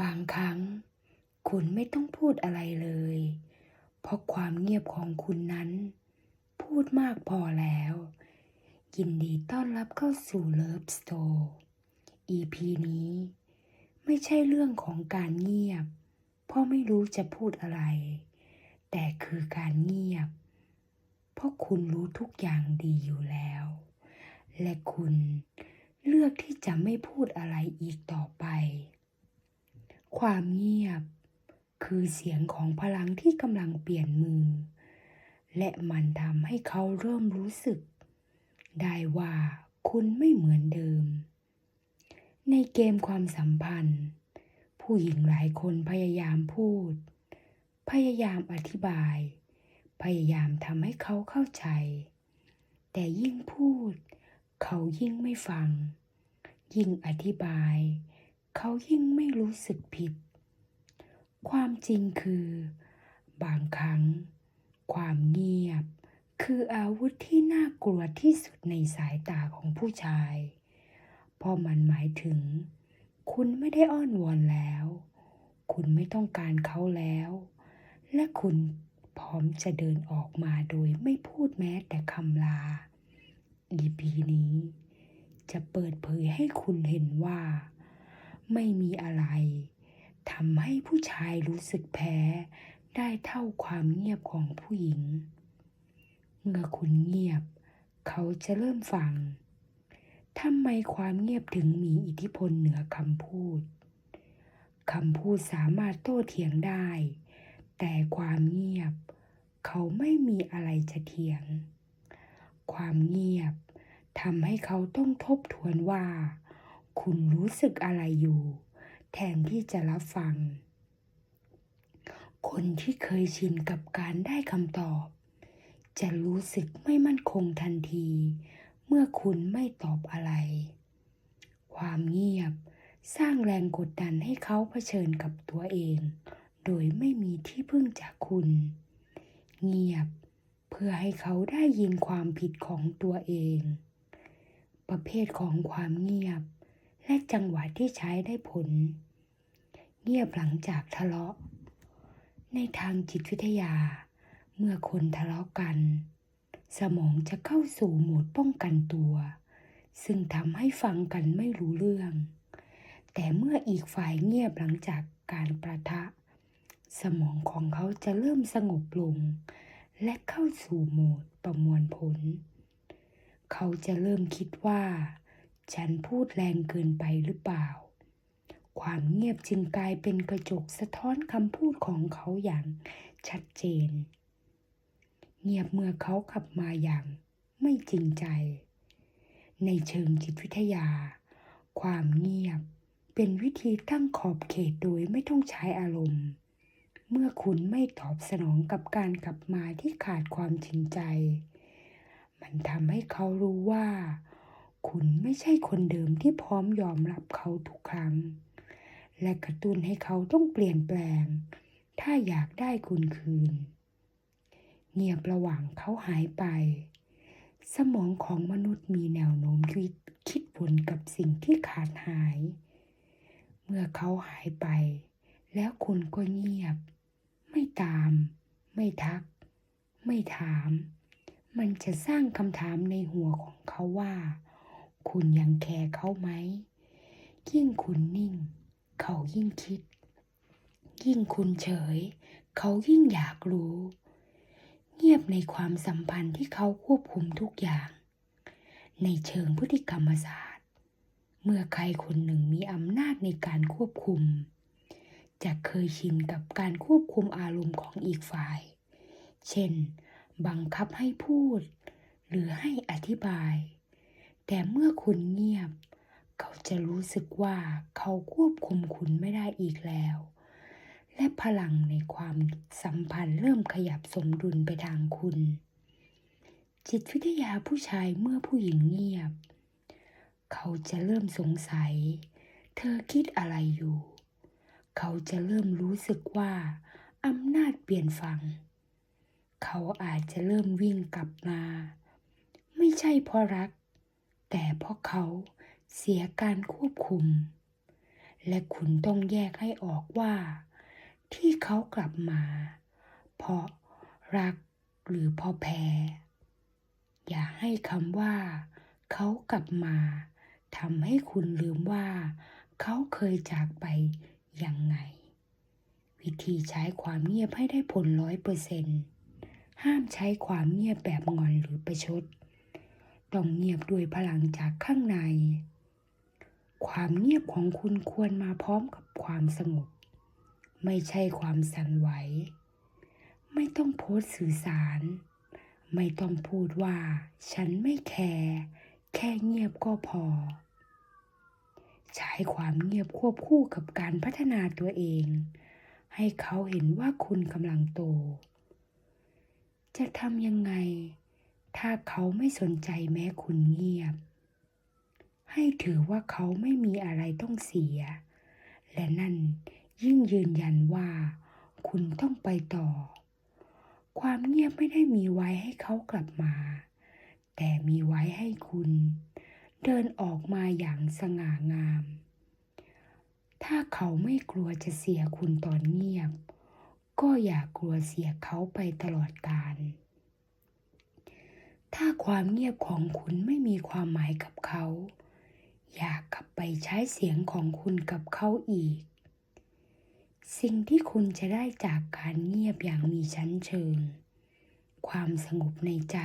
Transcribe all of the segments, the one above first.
บางครั้ง คุณไม่ต้องพูดอะไรเลย เพราะความเงียบของคุณนั้น พูดมากพอแล้ว ยินดีต้อนรับเข้าสู่เลิฟสโตร์ EP นี้ ไม่ใช่เรื่องของการเงียบ เพราะไม่รู้จะพูดอะไร แต่คือการเงียบ เพราะคุณรู้ทุกอย่างดีอยู่แล้ว และคุณเลือกที่จะไม่พูดอะไรอีกต่อไป ความเงียบ คือเสียงของพลังที่กำลังเปลี่ยนมือ และมันทำให้เขาเริ่มรู้สึก ได้ว่าคุณไม่เหมือนเดิม ในเกมความสัมพันธ์ ผู้หญิงหลายคนพยายามพูด พยายามอธิบาย พยายามทำให้เขาเข้าใจ แต่ยิ่งพูด เขายิ่งไม่ฟัง ยิ่งอธิบาย เขายิ่งไม่รู้สึกผิด ความจริงคือ บางครั้ง ความเงียบ คืออาวุธที่น่ากลัวที่สุดในสายตาของผู้ชาย เพราะมันหมายถึง คุณไม่ได้อ้อนวอนแล้ว คุณไม่ต้องการเขาแล้ว และคุณพร้อมจะเดินออกมาโดยไม่พูดแม้แต่คำลา EP นี้ จะเปิดเผยให้คุณเห็นว่า ไม่มีอะไรทำให้ผู้ชายรู้สึกแพ้ ได้เท่าความเงียบของผู้หญิง เมื่อคุณเงียบ เขาจะเริ่มฟังทำไมความเงียบถึงมีอิทธิพลเหนือคำพูดคำพูดสามารถโต้เถียงได้ แต่ความเงียบ เขาไม่มีอะไรจะเถียง ความเงียบทำให้เขาต้องทบทวนว่า คุณรู้สึกอะไรอยู่ แทนที่จะรับฟัง คนที่เคยชินกับการได้คำตอบ จะรู้สึกไม่มั่นคงทันที เมื่อคุณไม่ตอบอะไร ความเงียบสร้างแรงกดดันให้เขาเผชิญกับตัวเอง โดยไม่มีที่พึ่งจากคุณ เงียบเพื่อให้เขาได้ยินความผิดของตัวเอง ประเภทของความเงียบ และจังหวะที่ใช้ได้ผล เงียบหลังจากทะเลาะ ในทางจิตวิทยา เมื่อคนทะเลาะกัน สมองจะเข้าสู่โหมดป้องกันตัว ซึ่งทำให้ฟังกันไม่รู้เรื่อง แต่เมื่ออีกฝ่ายเงียบหลังจากการประทะ สมองของเขาจะเริ่มสงบลง และเข้าสู่โหมดประมวลผล เขาจะเริ่มคิดว่า ฉันพูดแรงเกินไปหรือเปล่า ความเงียบจึงกลายเป็นกระจกสะท้อนคำพูดของเขาอย่างชัดเจน เงียบเมื่อเขาขับมาอย่างไม่จริงใจ ในเชิงจิตวิทยา ความเงียบเป็นวิธีตั้งขอบเขตโดยไม่ต้องใช้อารมณ์ เมื่อคุณไม่ตอบสนองกับการกลับมาที่ขาดความจริงใจ มันทำให้เขารู้ว่า คุณไม่ใช่คนเดิมที่พร้อมยอมรับเขาทุกครั้ง และกระตุ้นให้เขาต้องเปลี่ยนแปลง ถ้าอยากได้คุณคืน เงียบระหว่างเขาหายไป สมองของมนุษย์มีแนวโน้มคิดคิดวนกับสิ่งที่ขาดหาย เมื่อเขาหายไป แล้วคุณก็เงียบ ไม่ตาม ไม่ทัก ไม่ถาม มันจะสร้างคำถามในหัวของเขาว่า คุณยังแคร์เขาไหม ยิ่งคุณนิ่ง เขายิ่งคิด ยิ่งคุณเฉย เขายิ่งอยากรู้ เงียบในความสัมพันธ์ที่เขาควบคุมทุกอย่าง ในเชิงพฤติกรรมศาสตร์ เมื่อใครคนหนึ่งมีอำนาจในการควบคุม จะเคยชินกับการควบคุมอารมณ์ของอีกฝ่าย เช่น บังคับให้พูด หรือให้อธิบาย แต่เมื่อคุณเงียบ เขาจะรู้สึกว่าเขาควบคุมคุณไม่ได้อีกแล้ว และพลังในความสัมพันธ์เริ่มขยับสมดุลไปทางคุณ จิตวิทยาผู้ชายเมื่อผู้หญิงเงียบ เขาจะเริ่มสงสัย เธอคิดอะไรอยู่ เขาจะเริ่มรู้สึกว่าอำนาจเปลี่ยนฝั่งเขาอาจจะเริ่มวิ่งกลับมา ไม่ใช่เพราะรัก แต่เพราะเขาเสียการควบคุม และคุณต้องแยกให้ออกว่า ที่เขากลับมา เพราะรักหรือเพราะแพ้ อย่าให้คำว่า เขากลับมาทำให้คุณลืมว่า เขาเคยจากไปยังไง วิธีใช้ความเงียบให้ได้ผลร้อยเปอร์เซ็นต์ห้ามใช้ความเงียบแบบงอนหรือประชด ต้องเงียบด้วยพลังจากข้างใน ความเงียบของคุณควรมาพร้อมกับความสงบ ไม่ใช่ความสั่นไหว ไม่ต้องโพสสื่อสาร ไม่ต้องพูดว่า ฉันไม่แคร์แค่เงียบก็พอ ใช้ความเงียบควบคู่กับการพัฒนาตัวเอง ให้เขาเห็นว่าคุณกำลังโต จะทำยังไง ถ้าเขาไม่สนใจแม้คุณเงียบ ให้ถือว่าเขาไม่มีอะไรต้องเสีย และนั่นยิ่งยืนยันว่า คุณต้องไปต่อ ความเงียบไม่ได้มีไว้ให้เขากลับมา แต่มีไว้ให้คุณ เดินออกมาอย่างสง่างาม ถ้าเขาไม่กลัวจะเสียคุณตอนเงียบ ก็อย่ากลัวเสียเขาไปตลอดกาล ถ้าความเงียบของคุณไม่มีความหมายกับเขา อยากกลับไปใช้เสียงของคุณกับเขาอีก สิ่งที่คุณจะได้จากการเงียบอย่างมีชั้นเชิง ความสงบในใจ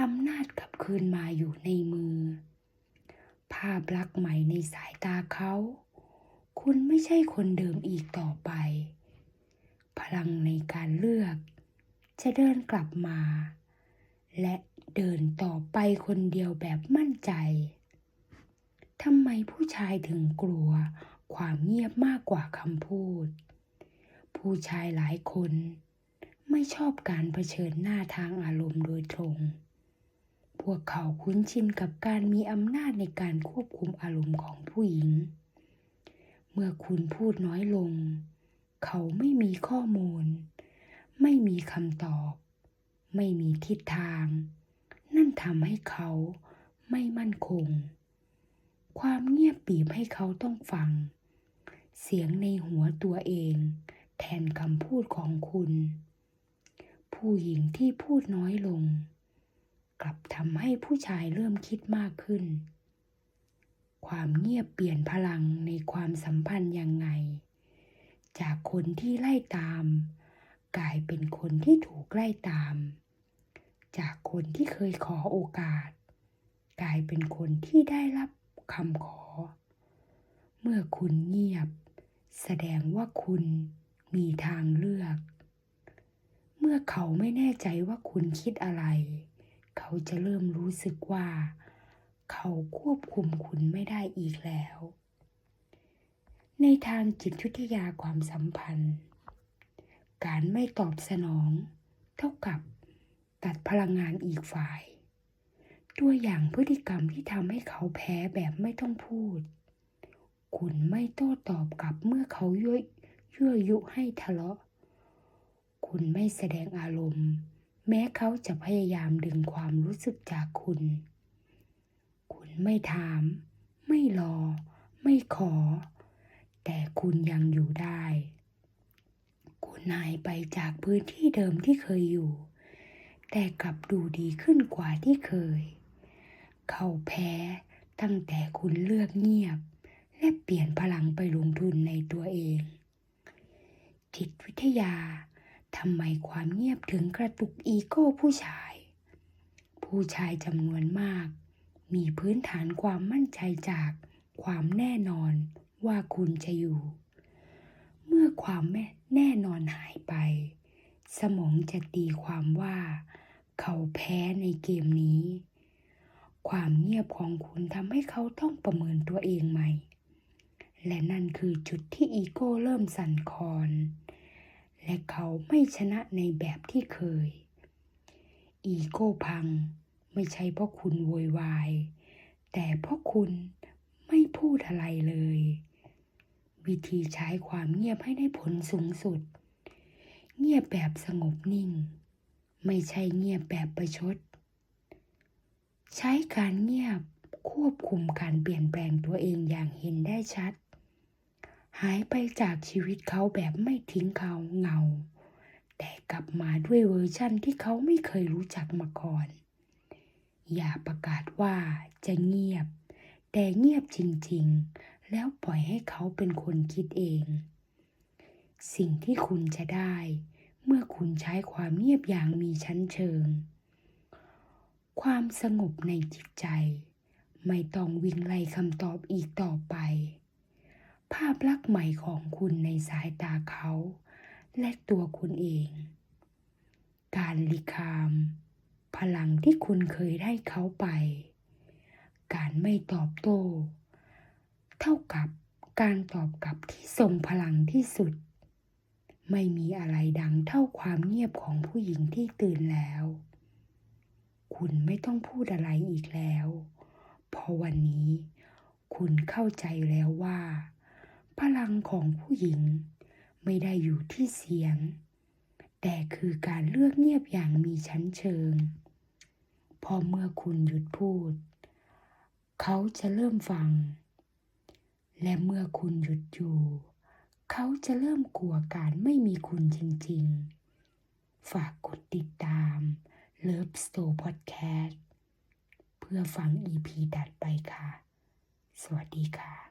อำนาจกลับคืนมาอยู่ในมือ ภาพลักษณ์ใหม่ในสายตาเขา คุณไม่ใช่คนเดิมอีกต่อไป พลังในการเลือก จะเดินกลับมา และเดินต่อไปคนเดียวแบบมั่นใจ ทำไมผู้ชายถึงกลัว ความเงียบมากกว่าคำพูด ผู้ชายหลายคน ไม่ชอบการเผชิญหน้าทางอารมณ์โดยตรง พวกเขาคุ้นชินกับการมีอำนาจในการควบคุมอารมณ์ของผู้หญิง เมื่อคุณพูดน้อยลง เขาไม่มีข้อมูล ไม่มีคำตอบ ไม่มีทิศทาง นั่นทำให้เขาไม่มั่นคง ความเงียบบีบให้เขาต้องฟัง เสียงในหัวตัวเอง แทนคำพูดของคุณ ผู้หญิงที่พูดน้อยลง กลับทำให้ผู้ชายเริ่มคิดมากขึ้น ความเงียบเปลี่ยนพลังในความสัมพันธ์ยังไง จากคนที่ไล่ตามกลายเป็นคนที่ถูกไล่ตาม จากคนที่เคยขอโอกาส กลายเป็นคนที่ได้รับคำขอ เมื่อคุณเงียบ แสดงว่าคุณมีทางเลือก เมื่อเขาไม่แน่ใจว่าคุณคิดอะไร เขาจะเริ่มรู้สึกว่า เขาควบคุมคุณไม่ได้อีกแล้ว ในทางจิตวิทยาความสัมพันธ์ การไม่ตอบสนอง เท่ากับ ตัดพลังงานอีกฝ่าย ตัวอย่างพฤติกรรมที่ทำให้เขาแพ้แบบไม่ต้องพูด คุณไม่โต้ตอบกลับเมื่อเขายั่วยั่วยุให้ทะเลาะ คุณไม่แสดงอารมณ์ แม้เขาจะพยายามดึงความรู้สึกจากคุณ คุณไม่ถาม ไม่รอ ไม่ขอ แต่คุณยังอยู่ได้ คุณหายไปจากพื้นที่เดิมที่เคยอยู่ แต่กลับดูดีขึ้นกว่าที่เคย เขาแพ้ตั้งแต่คุณเลือกเงียบ และเปลี่ยนพลังไปลงทุนในตัวเอง จิตวิทยาทำไมความเงียบถึงกระตุกอีโก้ผู้ชาย ผู้ชายจำนวนมาก มีพื้นฐานความมั่นใจจากความแน่นอนว่าคุณจะอยู่ เมื่อความแม่แน่นอนหายไป สมองจะตีความว่า เขาแพ้ในเกมนี้ ความเงียบของคุณทำให้เขาต้องประเมินตัวเองใหม่ และนั่นคือจุดที่อีโก้เริ่มสั่นคลอน และเขาไม่ชนะในแบบที่เคย อีโก้พังไม่ใช่เพราะคุณโวยวาย แต่เพราะคุณไม่พูดอะไรเลย วิธีใช้ความเงียบให้ได้ผลสูงสุด เงียบแบบสงบนิ่ง ไม่ใช่เงียบแบบประชด ใช้การเงียบควบคุมการเปลี่ยนแปลงตัวเองอย่างเห็นได้ชัด หายไปจากชีวิตเขาแบบไม่ทิ้งเขาเงา แต่กลับมาด้วยเวอร์ชั่นที่เขาไม่เคยรู้จักมาก่อน อย่าประกาศว่าจะเงียบ แต่เงียบจริงๆ แล้วปล่อยให้เขาเป็นคนคิดเอง สิ่งที่คุณจะได้ เมื่อคุณใช้ความเงียบอย่างมีชั้นเชิง ความสงบในจิตใจ ไม่ต้องวิ่งไล่คำตอบอีกต่อไป ภาพลักษณ์ใหม่ของคุณในสายตาเขา และตัวคุณเอง การลิคาม พลังที่คุณเคยได้เขาไป การไม่ตอบโต้ เท่ากับการตอบกลับที่ทรงพลังที่สุด ไม่มีอะไรดังเท่าความเงียบของผู้หญิงที่ตื่นแล้ว คุณไม่ต้องพูดอะไรอีกแล้วพราะวันนี้ คุณเข้าใจแล้วว่า พลังของผู้หญิงไม่ได้อยู่ที่เสียง แต่คือการเลือกเงียบอย่างมีชั้นเชิง พอเมื่อคุณหยุดพูด เขาจะเริ่มฟัง และเมื่อคุณหยุดอยู่ เขาจะเริ่มกลัวการไม่มีคุณจริงๆ ฝากกดติดตาม Love Store Podcast เพื่อฟัง EP ดัดไปค่ะ สวัสดีค่ะ